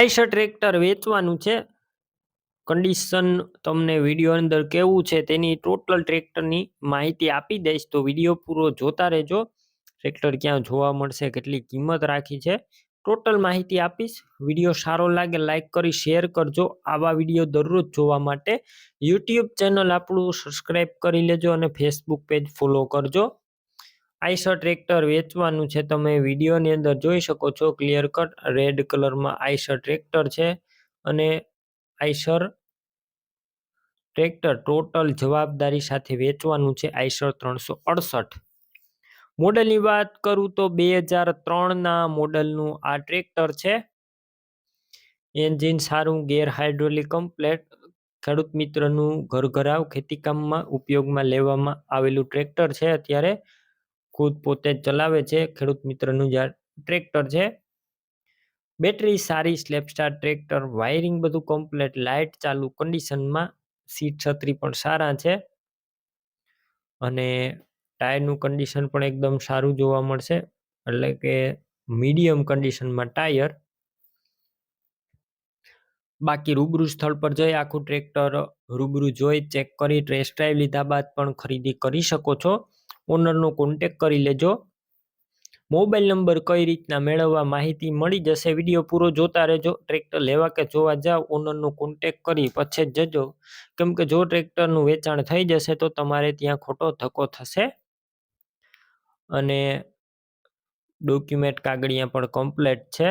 Eicher tractor વેચવાનું છે. Condition તમને વીડિયો અંદર કેવું છે તેની ટોટલ ટ્રેક્ટરની માહિતી આપી દઈશ. તો વીડિયો પૂરો જોતા રહેજો. ટ્રેક્ટર ક્યાં જોવા મળશે, કેટલી કિંમત રાખી છે. ટોટલ માહિતી આપીશ. વીડિયો સારો લાગે લાઇક કરી શેર કરજો. આવા વીડિયો દરરોજ જોવા માટે યુટ્યુબ ચેનલ આપણું સબસ્ક્રાઈબ કરી લેજો અને ફેસબુક પેજ ફોલો કરજો. આઈસર ટ્રેક્ટર વેચવાનું છે. તમે વિડીયોની અંદર જોઈ શકો છો ક્લિયર કટ રેડ કલરમાં આઈસર ટ્રેક્ટર છે અને આઈસર ટ્રેક્ટર ટોટલ જવાબદારી સાથે વેચવાનું છે આઈસર ત્રણસો અડસઠ. મોડલની વાત કરું તો બે હજાર ત્રણના મોડલનું આ ટ્રેક્ટર છે. એન્જિન સારું, ગેર હાઇડ્રોલિક, કમ્પ્લેટ. ખેડૂત મિત્રનું ઘરઘરાવ ખેતીકામમાં ઉપયોગમાં લેવામાં આવેલું ટ્રેક્ટર છે અત્યારે. ખુદ પોતે જ ચલાવે છે. ખેડૂત મિત્રનું જે ટ્રેક્ટર છે. બેટરી સારી સ્લેપસ્ટાર ટ્રેક્ટર, વાયરિંગ બધું કમ્પ્લેટ લાઇટ ચાલુ કન્ડિશનમાં સીટ છત્રી પણ સારા છે. અને ટાયરનું કન્ડિશન પણ એકદમ સારું જોવા મળશે. એટલે કે મીડિયમ કન્ડિશનમાં ટાયર. બાકી રૂબરૂ સ્થળ પર જઈ આખું ટ્રેક્ટર રૂબરૂ જોઈ ચેક કરી ટેસ્ટ ડ્રાઈવ લીધા બાદ પણ ખરીદી કરી શકો છો. ઓનરનો કોન્ટેક કરી લેજો. મોબાઈલ નંબર કઈ રીતના મેળવવા માહિતી મળી જશે વીડિયો પૂરો જોતા રહેજો. ટ્રેક્ટર લેવા કે જોવા જાવ ઓનરનો કોન્ટેક કરી પછી જ જજો. કેમ કે જો ટ્રેક્ટરનું વેચાણ થઈ જશે તો તમારે ત્યાં ખોટો ધક્કો થશે. અને ડોક્યુમેન્ટ કાગળિયા પણ કમ્પ્લેટ છે.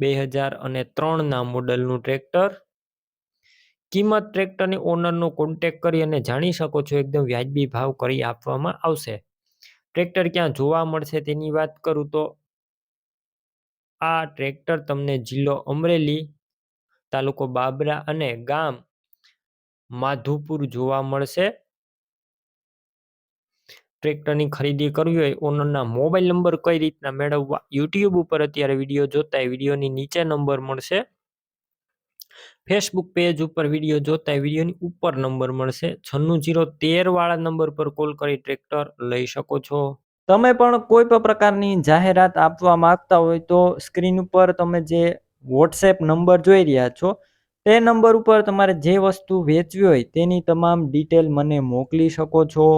બે હજાર અને ત્રણના મોડલનું ટ્રેક્ટર કિંમત ટ્રેક્ટરની ઓનરનો કોન્ટેક કરી અને જાણી શકો છો, એકદમ વ્યાજબી ભાવ કરી આપવામાં આવશે. ટ્રેક્ટર ક્યાં જોવા મળશે તેની વાત કરું તો, આ ટ્રેક્ટર તમને જિલ્લો અમરેલી તાલુકો બાબરા અને ગામ માધુપુર જોવા મળશે. ટ્રેક્ટરની ખરીદી કરવી હોય ઓનરના મોબાઈલ નંબર કઈ રીતના મેળવવા યુટ્યુબ ઉપર અત્યારે વીડિયો જોતા વિડીયોની નીચે નંબર મળશે. ફેસબુક પેજ ઉપર વીડિયો જોતા વિડીયોની ઉપર નંબર મળશે. છન્નું જીરો તેર વાળા નંબર પર કોલ કરી ટ્રેક્ટર લઈ શકો છો. તમે પણ કોઈ પણ પ્રકારની જાહેરાત આપવા માંગતા હોય તો સ્ક્રીન ઉપર તમે જે વોટ્સએપ નંબર જોઈ રહ્યા છો, તે નંબર ઉપર તમારે જે વસ્તુ વેચવી હોય તેની તમામ ડિટેલ મને મોકલી શકો છો.